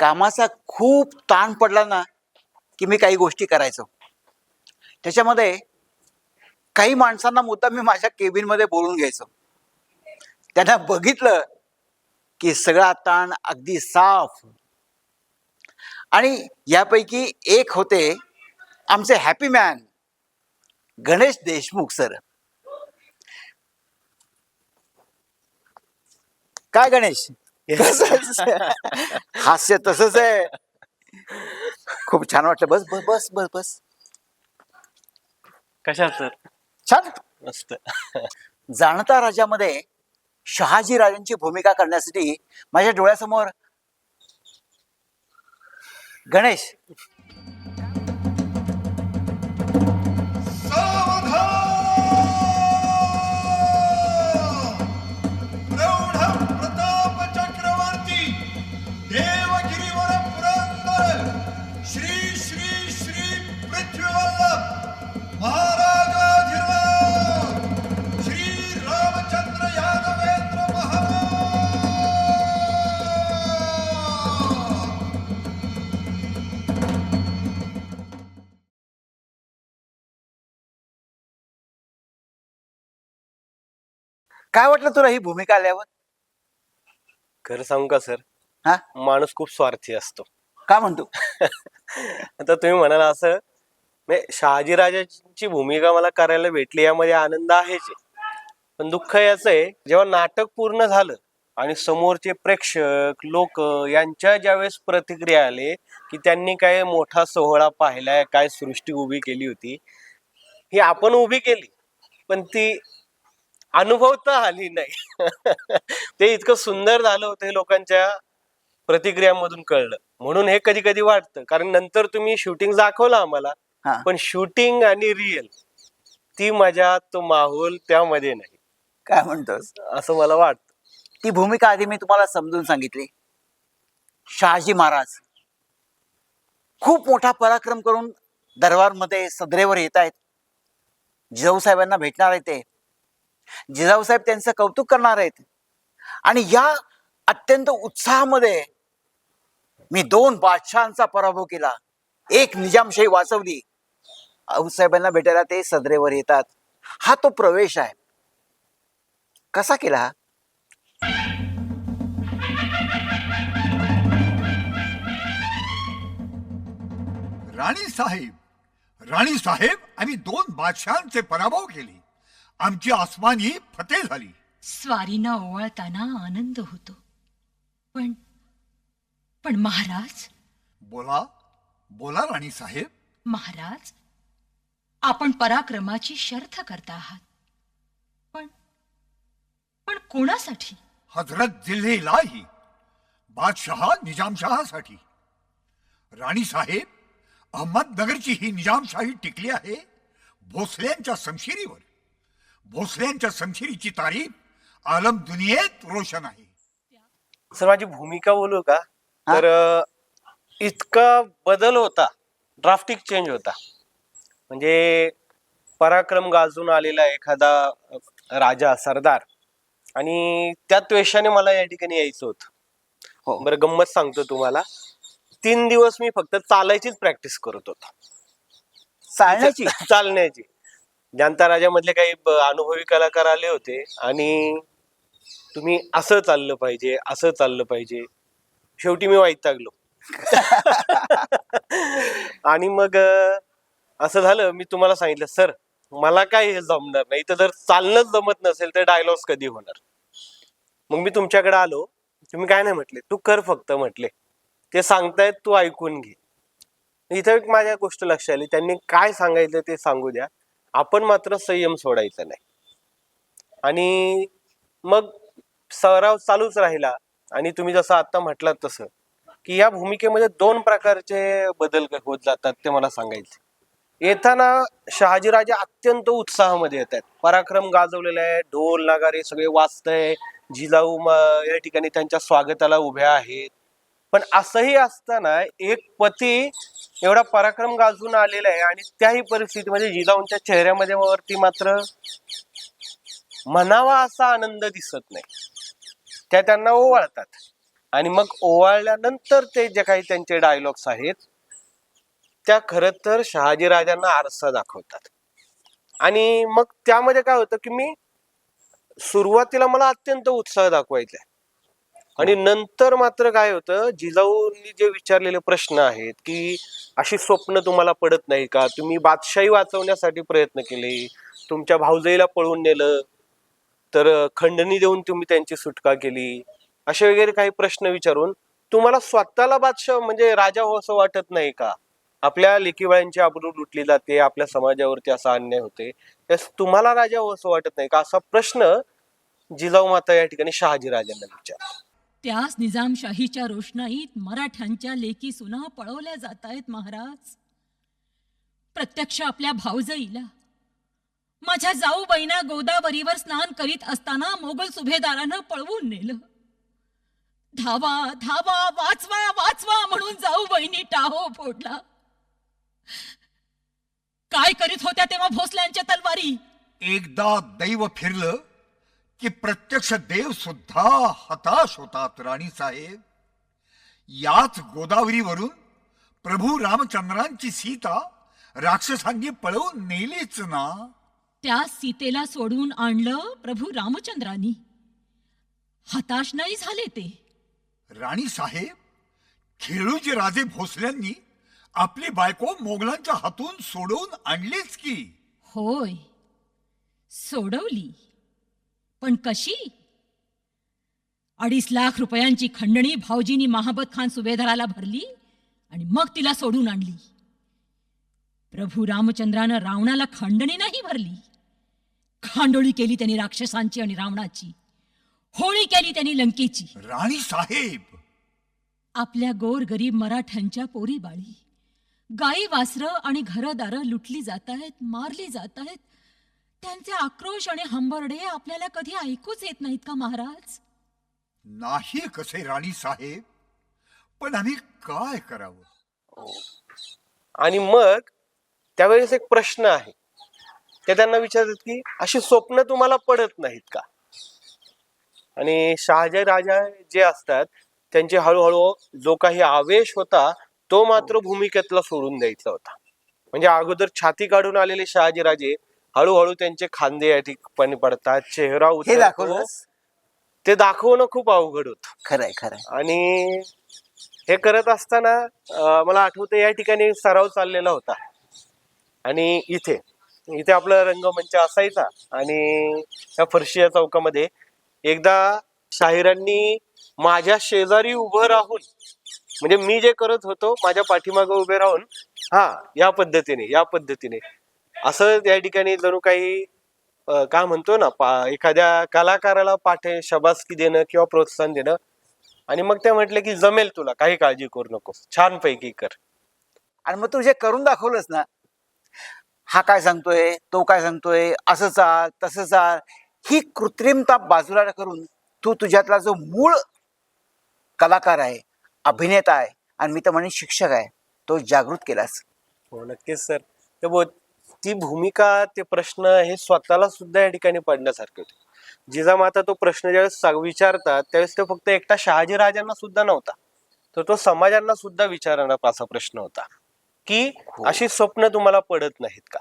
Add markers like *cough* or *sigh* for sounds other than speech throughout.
कामाचा खूप ताण पडला ना की मी काही गोष्टी करायचो. त्याच्यामध्ये काही माणसांना मुद्दा मी माझ्या केबिनमध्ये बोलून घ्यायचो. त्यांना बघितलं की सगळा ताण अगदी साफ. आणि यापैकी एक होते आमचे happy man Ganesh Deshmukh sir काय गणेश? *laughs* हास्य तसंच आहे. खूप छान वाटलं. बस बस बस बस बस. कशात सर? छान. मस्त. जाणता राजामध्ये शहाजी राजांची भूमिका करण्यासाठी माझ्या डोळ्यासमोर गणेश काय वाटलं तुला ही भूमिका आल्यावर? खरं सांगू का सर? हा? माणूस खूप स्वार्थी असतो. का म्हणतो? *laughs* आता तुम्ही म्हणाल असं म्हणजे शहाजीराजाची भूमिका मला करायला भेटली यामध्ये आनंद आहेच आहे. पण दुःख याच आहे जेव्हा नाटक पूर्ण झालं आणि समोरचे प्रेक्षक लोक यांच्या ज्यावेळेस प्रतिक्रिया आले की त्यांनी काय मोठा सोहळा पाहिलाय काय सृष्टी उभी केली होती ही आपण उभी केली. पण ती अनुभवता आली नाही. *laughs* ते इतकं सुंदर झालं होतं हे लोकांच्या प्रतिक्रियांमधून कळलं. म्हणून हे कधी कधी वाटतं. कारण नंतर तुम्ही शूटिंग दाखवलं आम्हाला पण शूटिंग आणि रिअल ती मजा तो माहोल त्यामध्ये नाही. काय म्हणतोस? असं मला वाटतं. ती भूमिका आधी मी तुम्हाला समजून सांगितली. शहाजी महाराज. खूप मोठा पराक्रम करून दरबारमध्ये सदरेवर येत आहेत जिजाऊ साहेबांना भेटणार आहेत ते. जिजाऊसाहेब त्यांचं कौतुक करणार आहेत. आणि या अत्यंत उत्साहामध्ये मी दोन बादशहांचा पराभव केला. एक निजामशाही वाचवली. आऊसाहेबांना भेटायला ते सदरेवर येतात. हा तो प्रवेश आहे. कसा केला राणी साहेब राणी साहेब आम्ही दोन बादशहांचे पराभव केले. आमची आसमानी फते झाली. स्वारीना ओवाळताना आनंद होतो. पण पण महाराज? बोला बोला राणी साहेब. महाराज आपण पराक्रमाची शर्थ करता आहात. पण पण कोणासाठी? हजरत जिल्ह्यालाही बादशहा निजामशहासाठी. राणी साहेब अहमदनगरची ही निजामशाही टिकली आहे भोसल्यांच्या समशिरीवर भोसल्यांच्या समशिरीची तारीफ आलम दुनियेत रोशन आहे. सर माझी भूमिका बोलू का? तर अं, इतका बदल होता ड्राफ्टिक चेंज होता. म्हणजे पराक्रम गाजून आलेला एखादा अं, राजा सरदार आणि त्या त्वेषाने मला या ठिकाणी यायचं होतं. हो. बरं गंमत सांगतो तुम्हाला. तीन दिवस मी फक्त चालायचीच प्रॅक्टिस करत होतो. चालण्याची? *laughs* चालण्याची. जनता राजामधले काही अनुभवी कलाकार आले होते आणि तुम्ही असं चाललं पाहिजे असं चाललं पाहिजे. शेवटी मी वैतागलो. *laughs* आणि मग असं झालं मी तुम्हाला सांगितलं सर मला काय हे जमणार नाही. तर जर चालणंच जमत नसेल तर डायलॉग्स कधी होणार? मग मी तुमच्याकडे आलो. तुम्ही काय नाही म्हटले तू कर फक्त म्हटले. ते सांगतायत तू ऐकून घे. इथं एक माझ्या गोष्ट लक्षात आली. त्यांनी काय सांगायचं ते सांगू द्या. आपण मात्र संयम सोडायचा नाही. आणि मग सराव चालूच राहिला आणि तुम्ही जसं आता म्हटलात तसं की या भूमिकेमध्ये दोन प्रकारचे बदल होत जातात ते मला सांगायचे. येताना शहाजीराजे अत्यंत उत्साहामध्ये येत आहेत पराक्रम गाजवलेला आहे ढोल नगारे सगळे वाचतंय जिजाऊ या ठिकाणी त्यांच्या स्वागताला उभ्या आहेत. पण असंही असताना एक पती एवढा पराक्रम गाजून आलेला आहे आणि त्याही परिस्थितीमध्ये जिजाऊंच्या चेहऱ्यामध्ये वरती मात्र म्हणावा असा आनंद दिसत नाही. त्या त्यांना ओवाळतात. आणि मग ओवाळल्यानंतर ते जे काही त्यांचे डायलॉग्स आहेत त्या खरं तर शहाजीराजांना आरसा दाखवतात. आणि मग त्यामध्ये काय होतं की मी सुरुवातीला मला अत्यंत उत्साह दाखवायचा आहे. हो. आणि नंतर मात्र काय होतं जिजाऊंनी जे विचारलेले प्रश्न आहेत की अशी स्वप्न तुम्हाला पडत नाही का? तुम्ही बादशाही वाचवण्यासाठी प्रयत्न केले तुमच्या भाऊजाईला पळून नेलं तर खंडणी देऊन तुम्ही त्यांची सुटका केली असे वगैरे काही प्रश्न विचारून तुम्हाला स्वतःला बादशाह म्हणजे राजा हो असं वाटत नाही का? आपल्या लेकीबाळ्यांची आबरू लुटली जाते आपल्या समाजावरती असा अन्याय होते. त्यास तुम्हाला राजा हो असं वाटत नाही का? असा प्रश्न जिजाऊ माता या ठिकाणी शहाजी राजांना विचार त्याच निजामशाहीच्या रोषणाईत मराठ्यांच्या लेकी सुना पळवल्या जात आहेत महाराज. प्रत्यक्ष आपल्या भावजईला. माझ्या जाऊ बहिणा गोदावरीवर स्नान करीत असताना मोगल सुभेदारानं पळवून नेलं. धावा धावा वाचवा वाचवा म्हणून जाऊ बहिणी टाहो फोडला. काय करीत होत्या तेव्हा भोसल्यांच्या तलवारी? एकदा दैव फिरलं की प्रत्यक्ष देव सुद्धा हताश होतात राणी साहेब. याच गोदावरीवरून प्रभू रामचंद्रांची सीता राक्षसांनी पळवून नेलीच ना. त्या सीतेला सोडून आणलं प्रभू रामचंद्रांनी. हताश नाही झाले ते. राणी साहेब खेळूचे राजे भोसल्यांनी आपली बायको मोगलांच्या हातून सोडवून आणलीच की. होय. सोडवली. पण कशी? अडीच लाख रुपयांची खंडणी भाऊजींनी महाबत खान सुभेदाराला भरली आणि मग तिला सोडून आणली. प्रभू रामचंद्रानं रावणाला खंडणी नाही भरली. खांडोळी केली त्यांनी राक्षसांची आणि रावणाची. होळी केली त्यांनी लंकेची. राणी साहेब! आपल्या गोर गरीब मराठ्यांच्या पोरी बाळी गाई वासरं आणि घरदारं लुटली जात आहेत मारली जात आहेत त्यांचे आक्रोश आणि हंबरडे आपल्याला कधी ऐकूच येत नाहीत का महाराज? नाही कसे राणी साहेब. पण आम्ही काय करावं? आणि मग त्यावेळेस एक प्रश्न आहे. ते त्यांना विचारतात की अशी स्वप्न तुम्हाला पडत नाहीत का? आणि शहाजी राजा जे असतात त्यांचे हळूहळू जो काही आवेश होता तो मात्र भूमिकेतला सोडून द्यायचा होता. म्हणजे अगोदर छाती काढून आलेले शहाजी राजे हळूहळू त्यांचे खांदे या ठिकाणी पडतात चेहरा हे उतरतो. दाखवलंस? ते दाखवणं खूप अवघड होत. खरंय खरंय. आणि हे करत असताना अं, मला आठवतं या ठिकाणी सराव चाललेला होता. आणि इथे इथे आपला रंगमंच असायचा. आणि त्या फरशी या चौकामध्ये एकदा शाहिरांनी माझ्या शेजारी उभं राहून म्हणजे मी जे करत होतो माझ्या पाठीमागे उभे राहून हा या पद्धतीने या पद्धतीने. असं या ठिकाणी जणू काही काय म्हणतो ना पा एखाद्या कलाकाराला पाठे शबासकी देणं किंवा प्रोत्साहन देणं. आणि मग ते म्हटले की जमेल तुला काही काळजी करू नको छान पैकी कर. आणि मग तू जे करून दाखवलंस ना हा काय सांगतोय तो काय सांगतोय असं चाल तसं चाल ही कृत्रिमता बाजूला करून तू तुझ्यातला जो मूळ कलाकार आहे अभिनेता आहे आणि मी तर म्हणेन शिक्षक आहे तो जागृत केलास. हो नक्कीच सर. ते बोल ती भूमिका ते प्रश्न हे स्वतःला सुद्धा या ठिकाणी पडण्यासारखे होते. जिजामाता तो प्रश्न ज्यावेळेस विचारतात त्यावेळेस तो फक्त एकटा शहाजी राजांना सुद्धा नव्हता. तर तो समाजांना सुद्धा विचारणारा असा प्रश्न होता की अशी स्वप्न तुम्हाला पडत नाहीत का?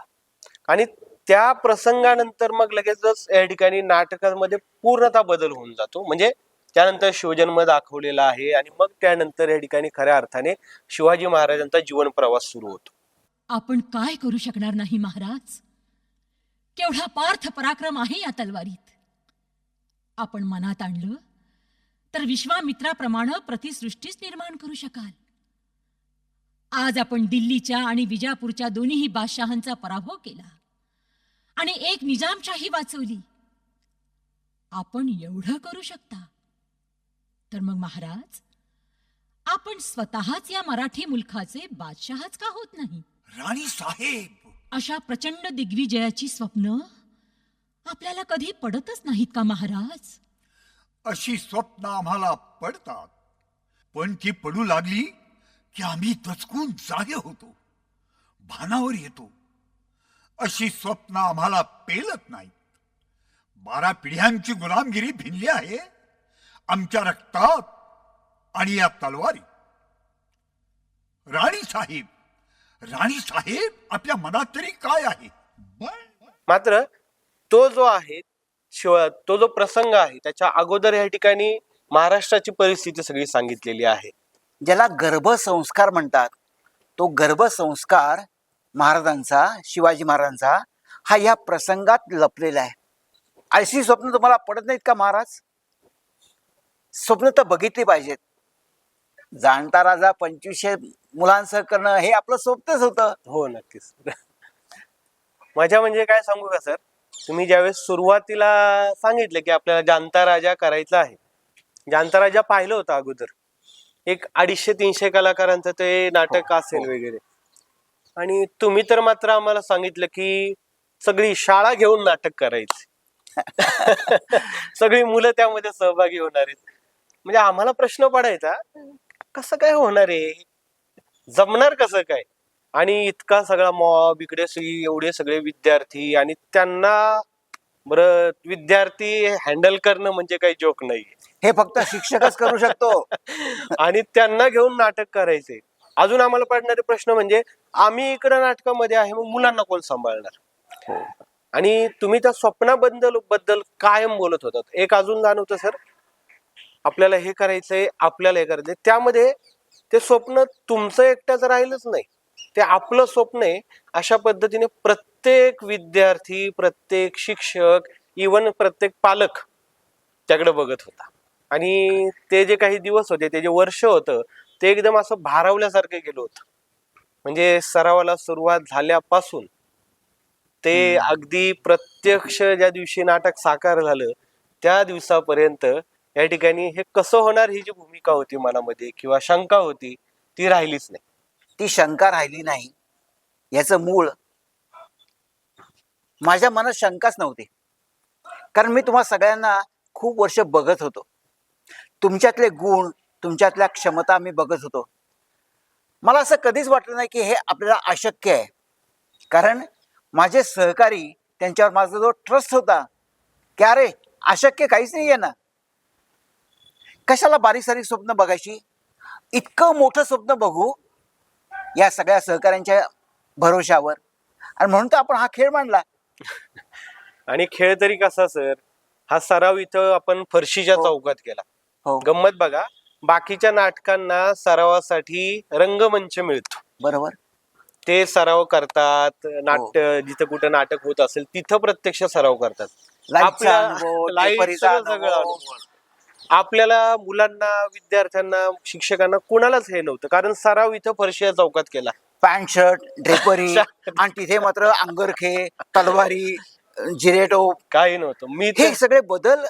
आणि त्या प्रसंगानंतर मग लगेचच या ठिकाणी नाटकामध्ये पूर्णतः बदल होऊन जातो. म्हणजे त्यानंतर शिवजन्म दाखवलेला आहे आणि मग त्यानंतर या ठिकाणी खऱ्या अर्थाने शिवाजी महाराजांचा जीवन प्रवास सुरू होतो. आपण काय करू शकणार नाही महाराज? केवढा पार्थ पराक्रम आहे या तलवारीत. आपण मनात आणलं तर विश्वामित्राप्रमाणे प्रतिसृष्टीच निर्माण करू शकाल. आज आपण दिल्लीच्या आणि विजापूरच्या दोन्हीही बादशहांचा पराभव केला आणि एक निजामशाही वाचवली. आपण एवढं करू शकता. तर मग महाराज आपण स्वतःच या मराठी मुलखाचे बादशहाच का होत नाही? राणी साहेब. अशा प्रचंड दिग्विजयाची स्वप्न आपल्याला कधी पडतच नाहीत का महाराज? अशी स्वप्न आम्हाला पडतात. पण ती पडू लागली की आम्ही दचकून जागे होतो. भानावर येतो. अशी स्वप्न आम्हाला पेलत नाहीत. बारा पिढ्यांची गुलामगिरी भिनली आहे. आमच्या रक्तात आणि या तलवारी राणी साहेब राणी साहेब आपल्या मनात तरी काय आहे? मात्र तो जो आहे शिव तो जो प्रसंग आहे त्याच्या अगोदर या ठिकाणी महाराष्ट्राची परिस्थिती सगळी सांगितलेली आहे. ज्याला गर्भसंस्कार म्हणतात तो गर्भसंस्कार महाराजांचा शिवाजी महाराजांचा हा या प्रसंगात लपलेला आहे. अशी स्वप्न तुम्हाला पडत नाहीत का महाराज? स्वप्न तर बघितली पाहिजेत. जाणता राजा पंचवीसशे मुलांसह करणं हे आपलं स्वप्नच होतं. हो नक्कीच. *laughs* मजा म्हणजे काय सांगू का सर? तुम्ही ज्यावेळेस सुरुवातीला सांगितलं की आपल्याला जाणता राजा करायचा आहे. जाणता राजा पाहिलं होतं अगोदर. एक अडीचशे तीनशे कलाकारांचं ते नाटक हो, असेल हो. वगैरे. आणि तुम्ही तर मात्र आम्हाला सांगितलं की सगळी शाळा घेऊन नाटक करायचे. *laughs* सगळी मुलं त्यामध्ये सहभागी होणार आहेत. म्हणजे आम्हाला प्रश्न पडायचा कसं काय होणार आहे? जमणार कसं काय? आणि इतका सगळा मॉब इकडे एवढे सगळे विद्यार्थी आणि त्यांना बरं विद्यार्थी हँडल करणं म्हणजे काही जोक नाही हे फक्त शिक्षकच करू शकतो. *laughs* आणि त्यांना घेऊन नाटक करायचे अजून आम्हाला पडणारे प्रश्न म्हणजे आम्ही इकडं नाटकामध्ये आहे मग मुलांना कोण सांभाळणार? आणि तुम्ही त्या स्वप्नाबद्दल बद्दल कायम बोलत होतात. एक अजून जाणवतं सर. आपल्याला हे करायचंय आपल्याला हे करायचंय. त्यामध्ये ते स्वप्न तुमचं एकट्याचं राहिलंच नाही. ते आपलं स्वप्न आहे अशा पद्धतीने प्रत्येक विद्यार्थी प्रत्येक शिक्षक इवन प्रत्येक पालक त्याकडे बघत होता. आणि ते जे काही दिवस होते ते जे वर्ष होतं ते एकदम असं भारावल्यासारखं गेलं होतं. म्हणजे सरावाला सुरुवात झाल्यापासून ते अगदी प्रत्यक्ष ज्या दिवशी नाटक साकार झालं त्या दिवसापर्यंत या ठिकाणी हे कसं होणार ही जी भूमिका होती मनामध्ये किंवा शंका होती ती राहिलीच नाही. ती शंका राहिली नाही. याचं मूळ माझ्या मनात शंकाच नव्हती. कारण मी तुम्हा सगळ्यांना खूप वर्ष बघत होतो. तुमच्यातले गुण तुमच्यातल्या क्षमता मी बघत होतो. मला असं कधीच वाटलं नाही की हे आपल्याला अशक्य आहे. कारण माझे सहकारी त्यांच्यावर माझा जो ट्रस्ट होता. की अरे अशक्य काहीच नाही आहे ना. कशाला बारीक सारीक स्वप्न बघायची? इतकं मोठं स्वप्न बघू या सगळ्या सहकाऱ्यांच्या भरोशावर. आणि म्हणून तर आपण हा खेळ मांडला. *laughs* आणि खेळ तरी कसा सर? हा सराव इथं आपण फरशीच्या हो. चौकात केला. हो. गंमत बघा बाकीच्या नाटकांना सरावासाठी रंगमंच मिळतो. बरोबर. ते सराव करतात नाट्य जिथं कुठं नाटक होत असेल तिथं प्रत्यक्ष सराव करतात. लाइट सगळं- सगळं अनुभव. आपल्याला मुलांना विद्यार्थ्यांना शिक्षकांना कुणालाच हे नव्हतं. कारण सराव इथं फरशीच्या चौकात केला. पॅन्ट शर्ट ड्रेपरी *laughs* आणि तिथे मात्र अंगरखे तलवारी जिरेटो. काही नव्हतं. मी हे सगळे बदल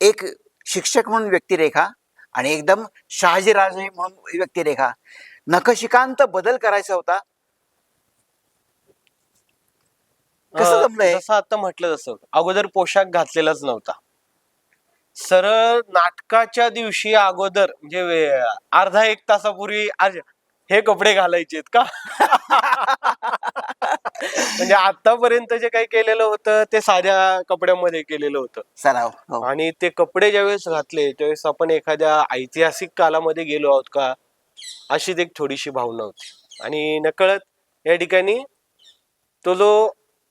एक शिक्षक म्हणून व्यक्तिरेखा आणि एकदम शहाजीराजे म्हणून व्यक्तिरेखा. नखशिकांत बदल करायचा होता. कसं जमलंय? आता म्हटलं तसं अगोदर पोशाख घातलेलाच नव्हता. सरळ नाटकाच्या दिवशी अगोदर म्हणजे वे- अर्धा एक तासापूर्वी आज हे कपडे घालायचेत का? म्हणजे आतापर्यंत जे काही केलेलं होतं ते साध्या कपड्यामध्ये केलेलं होतं. सराव हो. आणि ते कपडे ज्यावेळेस घातले त्यावेळेस आपण एखाद्या ऐतिहासिक कालामध्ये गेलो आहोत का अशीच एक थोडीशी भावना होती. आणि नकळत या ठिकाणी तो जो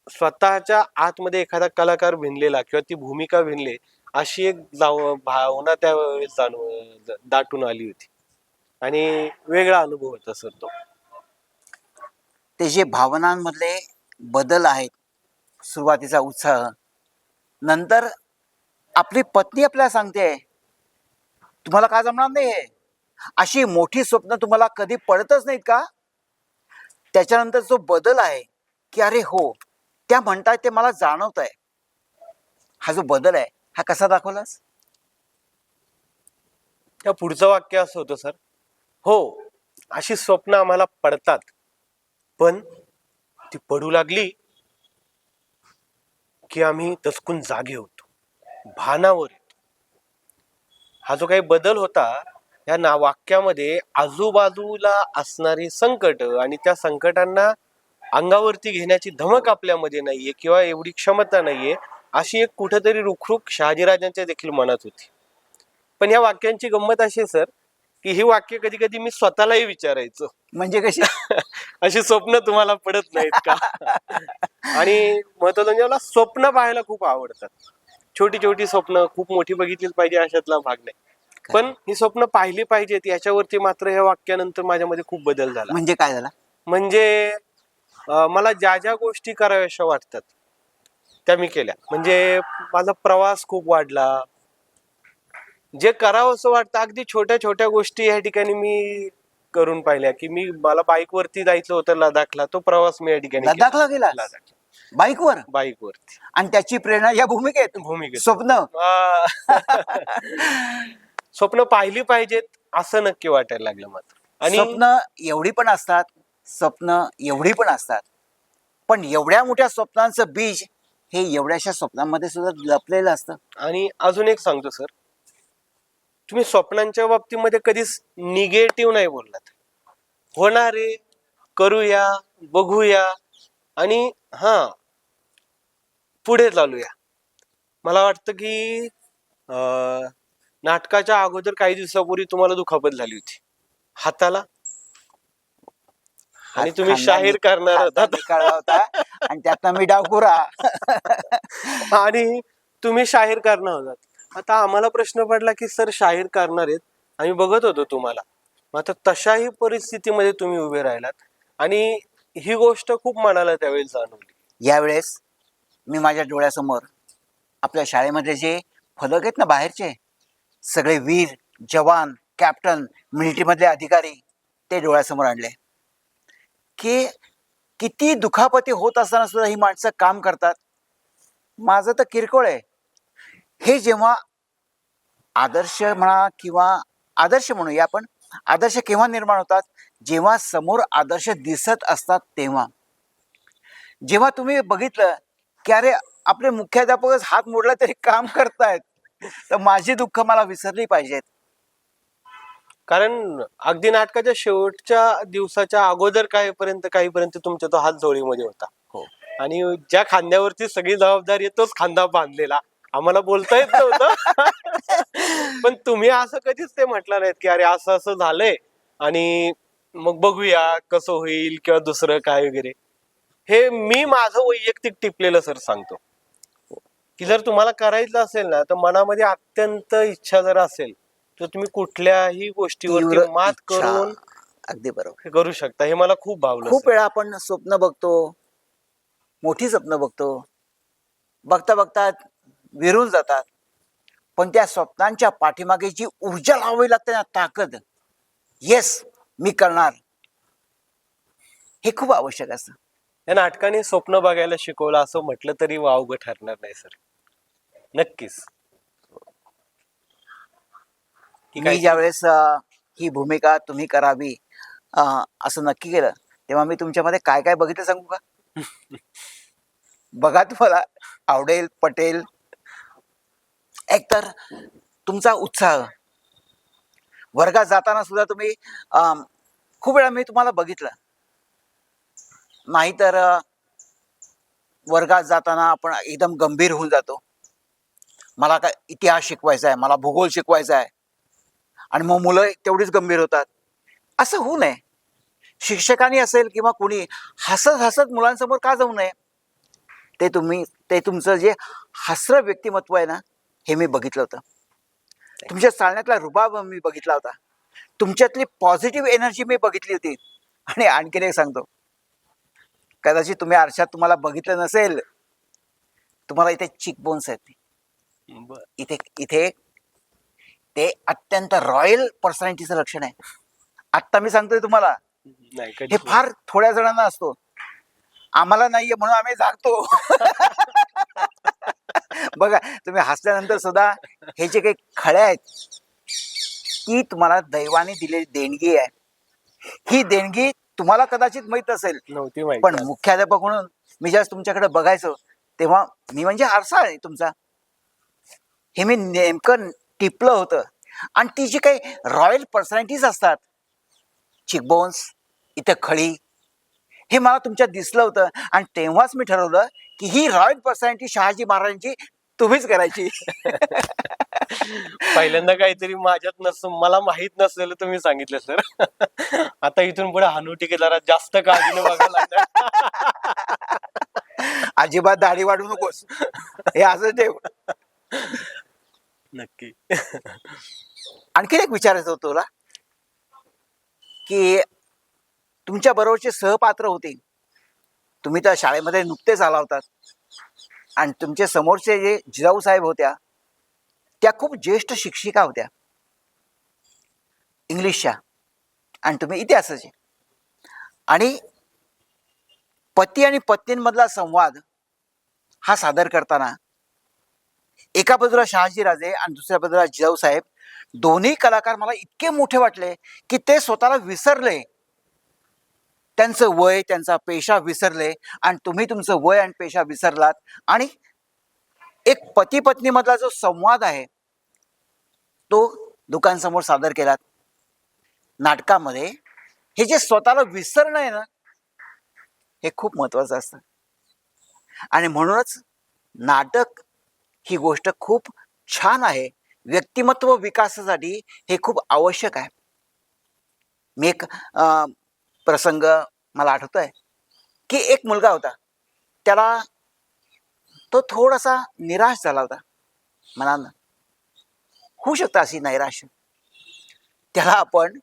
स्वतःच्या आतमध्ये एखादा कलाकार भिनलेला किंवा ती भूमिका भिनले अशी एक जाव भावना त्यावेळेस जाणव दाटून आली होती. आणि वेगळा अनुभव होता सर तो. ते जे भावनांमधले बदल आहेत सुरुवातीचा उत्साह नंतर आपली पत्नी आपल्याला सांगते तुम्हाला का जमणार नाही हे अशी मोठी स्वप्न तुम्हाला कधी पडतच नाहीत का? त्याच्यानंतर जो बदल आहे की अरे हो त्या म्हणतात ते मला जाणवत आहे हा जो बदल आहे हा कसा दाखवलास? त्या पुढचं वाक्य असं होतं सर. हो अशी स्वप्न आम्हाला पडतात पण ती पडू लागली की आम्ही दचकून जागे होतो भानावर येतो. हा जो काही बदल होता या ना वाक्यामध्ये आजूबाजूला असणारी संकट आणि त्या संकटांना अंगावरती घेण्याची धमक आपल्यामध्ये नाहीये किंवा एवढी क्षमता नाहीये अशी एक कुठेतरी रुखरुख शहाजीराजांच्या देखील मनात होती. पण ह्या वाक्यांची गंमत अशी आहे सर की ही वाक्य कधी कधी मी स्वतःलाही विचारायचो. म्हणजे कशी? *laughs* अशी स्वप्न तुम्हाला पडत नाहीत का? *laughs* आणि महत्वाचं म्हणजे मला स्वप्न पाहायला खूप आवडतात. छोटी छोटी स्वप्न खूप मोठी बघितलीच पाहिजे अशातला भाग नाही. पण ही स्वप्न पाहिली पाहिजेत याच्यावरती मात्र या वाक्यानंतर माझ्यामध्ये खूप बदल झाला. म्हणजे काय झालं? म्हणजे मला ज्या ज्या गोष्टी कराव्याशा वाटतात त्या मी केल्या. म्हणजे माझा प्रवास खूप वाढला. जे करावं असं वाटतं अगदी छोट्या छोट्या गोष्टी या ठिकाणी मी करून पाहिल्या की मी मला बाईक वरती जायचं होतं लडाखला तो प्रवास मी या ठिकाणी केला. लडाखला गेला लडाख बाईकवर? बाईक वरती आणि त्याची प्रेरणा या भूमिकेत? भूमिकेत. स्वप्न? आ, *laughs* स्वप्न पाहिली पाहिजेत असं नक्की वाटायला लागलं मात्र. आणि स्वप्न एवढी पण असतात स्वप्न एवढी पण असतात. पण एवढ्या मोठ्या स्वप्नांचं बीज हे एवढ्याशा स्वप्नांमध्ये सुद्धा लपलेलं असतं. आणि अजून एक सांगतो सर. तुम्ही स्वप्नांच्या बाबतीमध्ये कधीच निगेटिव्ह नाही बोललात. होणार रे करूया बघूया आणि हा पुढे चालूया. मला वाटतं की अं, नाटकाच्या अगोदर काही दिवसापूर्वी तुम्हाला दुखापत झाली होती. हाताला आणि तुम्ही हात शाहीर करणार होता होता. आणि त्यातनं मी डावकुरा आणि तुम्ही शाहीर करणार होतात. आता आम्हाला प्रश्न पडला की सर शाहीर करणार आहेत. आम्ही बघत होतो तुम्हाला. मग आता तशाही परिस्थितीमध्ये तुम्ही उभे राहिलात. आणि ही गोष्ट खूप मनाला त्यावेळेस जाणवली. यावेळेस मी माझ्या डोळ्यासमोर आपल्या शाळेमध्ये जे फलक आहेत ना बाहेरचे सगळे वीर जवान कॅप्टन मिलिटरीमधले अधिकारी ते डोळ्यासमोर आणले. की किती दुखापती होत असताना सुद्धा ही माणसं काम करतात. माझं तर किरकोळ आहे. हे जेव्हा आदर्श म्हणा किंवा आदर्श म्हणूया आपण आदर्श केव्हा निर्माण होतात? जेव्हा समोर आदर्श दिसत असतात तेव्हा. जेव्हा तुम्ही बघितलं की अरे आपले मुख्याध्यापकच हात मोडला तरी काम करतायत. तर माझी दुःख मला विसरली पाहिजेत. कारण अगदी नाटकाच्या शेवटच्या दिवसाच्या अगोदर काय पर्यंत काहीपर्यंत तुमच्या तो हात जोडीमध्ये होता. हो. आणि ज्या खांद्यावरती सगळी जबाबदारी तोच खांदा बांधलेला. आम्हाला बोलता येत नव्हतं. *laughs* पण तुम्ही असं कधीच ते म्हटलं नाहीत की अरे असं असं झालंय आणि मग बघूया कसं होईल किंवा दुसरं काय वगैरे. हे मी माझं वैयक्तिक टिपलेलं सर सांगतो. की जर तुम्हाला करायचं असेल ना तर मनामध्ये अत्यंत इच्छा जर असेल तर तुम्ही कुठल्याही गोष्टीवरती तीव्र मात इच्छा. करून अगदी बरोबर. हे करू शकता. हे मला खूप भावलं खूप sir. वेळा आपण स्वप्न बघतो मोठी स्वप्न बघतो. बघता बघता विरून जातात. पण त्या स्वप्नांच्या पाठीमागे जी ऊर्जा लावावी लागते ना ताकद. येस मी करणार. हे खूप आवश्यक असतं या नाटकाने स्वप्न बघायला शिकवलं असं म्हटलं तरी वावग ठरणार नाही सर. नक्कीच की मी काय ज्या वेळेस ही भूमिका तुम्ही करावी अं, असं नक्की केलं तेव्हा मी तुमच्यामध्ये काय काय बघितलं सांगू का? *laughs* बघा तुम्हाला आवडेल पटेल. एकतर तुमचा उत्साह. वर्गात जाताना सुद्धा तुम्ही अं, खूप वेळा मी तुम्हाला बघितलं. नाहीतर वर्गात जाताना आपण एकदम गंभीर होऊन जातो. मला काय इतिहास शिकवायचा आहे मला भूगोल शिकवायचा आहे. आणि मग मुलं तेवढीच गंभीर होतात. असं होऊ नये. शिक्षकांनी असेल किंवा कुणी हसत हसत मुलांसमोर का जाऊ नये? ते तुम्ही ते तुमचं जे हसरं व्यक्तिमत्व आहे ना हे मी बघितलं होतं. तुमच्या चालण्यातला रुबाब मी बघितला होता. तुमच्यातली पॉझिटिव्ह एनर्जी मी बघितली होती. आणि आणखीन एक सांगतो. कदाचित तुम्ही आरशात तुम्हाला बघितलं नसेल तुम्हाला इथे चिक बोन्स आहेत. इथे इथे ते अत्यंत रॉयल पर्सनॅलिटीचं लक्षण आहे. आत्ता मी सांगतोय तुम्हाला. नाही हे कधी फार थोड्या जणांना असतो. आम्हाला नाहीये म्हणून आम्ही जागतो. *laughs* बघा तुम्ही हसल्यानंतर सुद्धा हे जे काही खळ्या आहेत ती तुम्हाला दैवाने दिलेली देणगी आहे. ही देणगी तुम्हाला कदाचित माहीत असेल. नव्हती माहिती. पण मुख्याध्यापक म्हणून मी ज्यावेळेस तुमच्याकडे बघायचो तेव्हा मी म्हणजे आरसा आहे तुमचा. हे मी नेमकं टिपलं होतं. आणि ती जी काही रॉयल पर्सनॅलिटीज असतात चिकबोन्स इथं खळी हे मला तुमच्यात दिसलं होतं. आणि तेव्हाच मी ठरवलं की ही रॉयल पर्सनॅलिटी शहाजी महाराजांची तुम्हीच करायची. *laughs* पहिल्यांदा काहीतरी माझ्यात नस मला माहीत नसलेलं तुम्ही सांगितलं सर. *laughs* आता इथून पुढे हानुटिके जरा जास्त काळजीने बघायला लागणार. *laughs* अजिबात दाढी वाढू नकोस. हे असं ठेव. नक्की. आणखीन एक विचारायचं होतं तुला? की तुमच्या बरोबरचे सहपात्र होते. तुम्ही त्या शाळेमध्ये नुकतेच आला होतात आणि तुमच्या समोरचे जे जिजाऊ साहेब होत्या त्या खूप ज्येष्ठ शिक्षिका होत्या. इंग्लिशच्या. आणि तुम्ही इतिहासाचे. आणि पती आणि पत्नींमधला संवाद हा सादर करताना एका बाजूला शहाजी राजे आणि दुसऱ्या बाजूला जिजाऊ साहेब. दोन्ही कलाकार मला इतके मोठे वाटले की ते स्वतःला विसरले. त्यांचं वय त्यांचा पेशा विसरले आणि तुम्ही तुमचं वय आणि पेशा विसरलात. आणि एक पती पत्नीमधला जो संवाद आहे तो दुकानसमोर सादर केलात. नाटकामध्ये हे जे स्वतःला विसरणं आहे ना हे खूप महत्वाचं असतं. आणि म्हणूनच नाटक ही गोष्ट खूप छान आहे. व्यक्तिमत्व विकासासाठी हे खूप आवश्यक आहे. मी एक अं, प्रसंग मला आठवत आहे की एक मुलगा होता. त्याला तो थोडासा निराश झाला होता. मनानं होऊ शकतं अशी नैराश त्याला आपण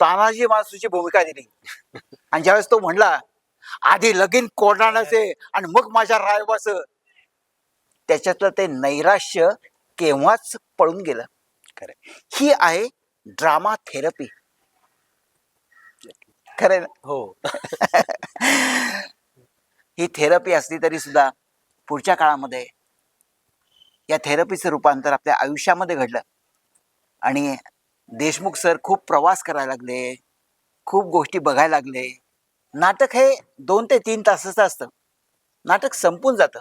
तानाजी मासूची भूमिका दिली. आणि ज्यावेळेस तो म्हणला आधी लगीन कोणाचे आणि मग माझ्या रायबाचं त्याच्यातलं ते नैराश्य केव्हाच पळून गेलं. खरंय. ही आहे ड्रामा थेरपी खरंय ना? हो. *laughs* ही थेरपी असली तरी सुद्धा पुढच्या काळामध्ये या थेरपीचं रूपांतर आपल्या आयुष्यामध्ये घडलं. आणि देशमुख सर खूप प्रवास करायला लागले. खूप गोष्टी बघायला लागले. नाटक हे दोन ते तीन तासाचं असतं. नाटक संपून जातं.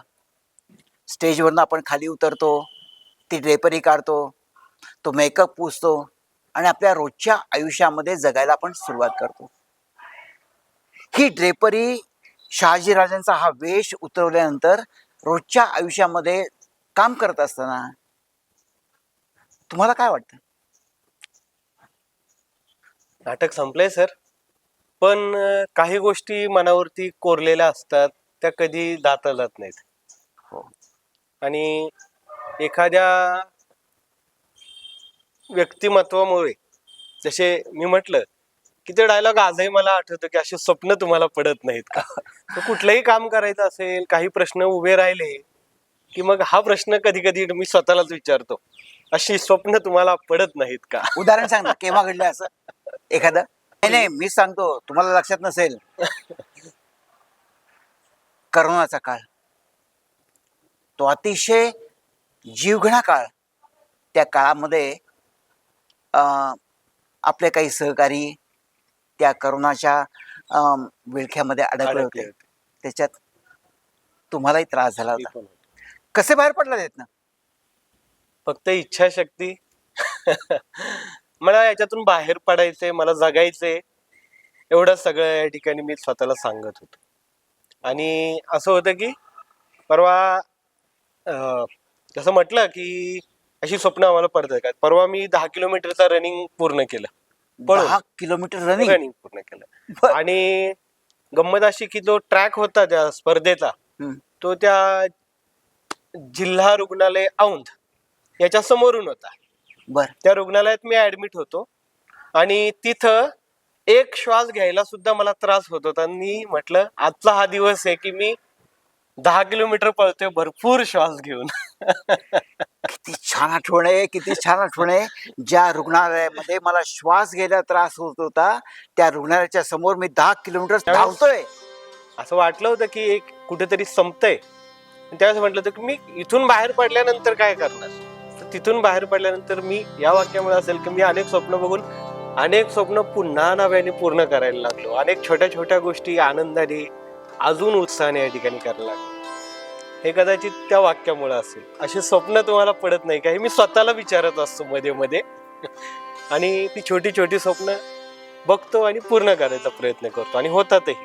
स्टेजवरनं आपण खाली उतरतो ती ड्रेपरी काढतो तो मेकअप पुसतो आणि आपल्या रोजच्या आयुष्यामध्ये जगायला आपण सुरुवात करतो. ही ड्रेपरी शहाजीराजांचा हा वेश उतरवल्यानंतर रोजच्या आयुष्यामध्ये काम करत असताना तुम्हाला काय वाटतं? नाटक संपलंय सर. पण काही गोष्टी मनावरती कोरलेल्या असतात त्या कधी दाता जात नाहीत. आणि एखाद्या व्यक्तिमत्वामुळे जसे मी म्हटलं की ते डायलॉग आजही मला आठवतं की अशी स्वप्न तुम्हाला पडत नाहीत का? *laughs* कुठलंही काम करायचं असेल काही प्रश्न उभे राहिले की मग हा प्रश्न कधी कधी मी स्वतःलाच विचारतो अशी स्वप्न तुम्हाला पडत नाहीत का? *laughs* उदाहरण सांग ना केव्हा घडलं असं? एखादं? नाही नाही मीच सांगतो तुम्हाला लक्षात नसेल. *laughs* करोनाचा काळ. तो अतिशय जीवघेणा काळ त्या काळामध्ये आपले काही सहकारी त्या करोनाच्या विळख्यामध्ये अडकले होते. त्याच्यात तुम्हालाही त्रास झाला होता. कसे बाहेर पडला देत ना? फक्त इच्छाशक्ती. मला याच्यातून बाहेर पडायचंय मला जगायचंय एवढं सगळं या ठिकाणी मी स्वतःला सांगत होतो. आणि असं होतं की परवा जसं म्हटलं की अशी स्वप्न आम्हाला पडतात का परवा मी दहा किलोमीटरचा रनिंग पूर्ण केलं. दहा किलोमीटर रनिंग रनिंग पूर्ण केलं. आणि गंमत अशी की जो ट्रॅक होता त्या स्पर्धेचा. तो त्या जिल्हा रुग्णालय औंध याच्या समोरून होता. बर. त्या रुग्णालयात मी ऍडमिट होतो. आणि तिथं एक श्वास घ्यायला सुद्धा मला त्रास होत होता. आणि म्हटलं आजचा हा दिवस आहे की मी दहा किलोमीटर पळतोय भरपूर श्वास घेऊन. किती छान आठवण आहे किती छान आठवण आहे. ज्या रुग्णालयामध्ये मला श्वास घ्यायला त्रास होत होता त्या रुग्णालयाच्या समोर मी दहा किलोमीटर धावतोय. असं वाटलं होतं की एक कुठेतरी संपतंय. त्यावेळेस म्हटलं होतं की मी इथून बाहेर पडल्यानंतर काय करणार? तर तिथून बाहेर पडल्यानंतर मी या वाक्यामुळे असेल की मी अनेक स्वप्न बघून अनेक स्वप्न पुन्हा नव्याने पूर्ण करायला लागलो. अनेक छोट्या छोट्या गोष्टी आनंदाने अजून उत्साहाने या ठिकाणी करायला लागलो. हे कदाचित त्या वाक्यामुळे असेल. असे स्वप्न तुम्हाला पडत नाही. का हे मी स्वतःला विचारत असतो मध्ये मध्ये. आणि ती छोटी छोटी स्वप्न बघतो आणि पूर्ण करायचा प्रयत्न करतो. आणि होतातही.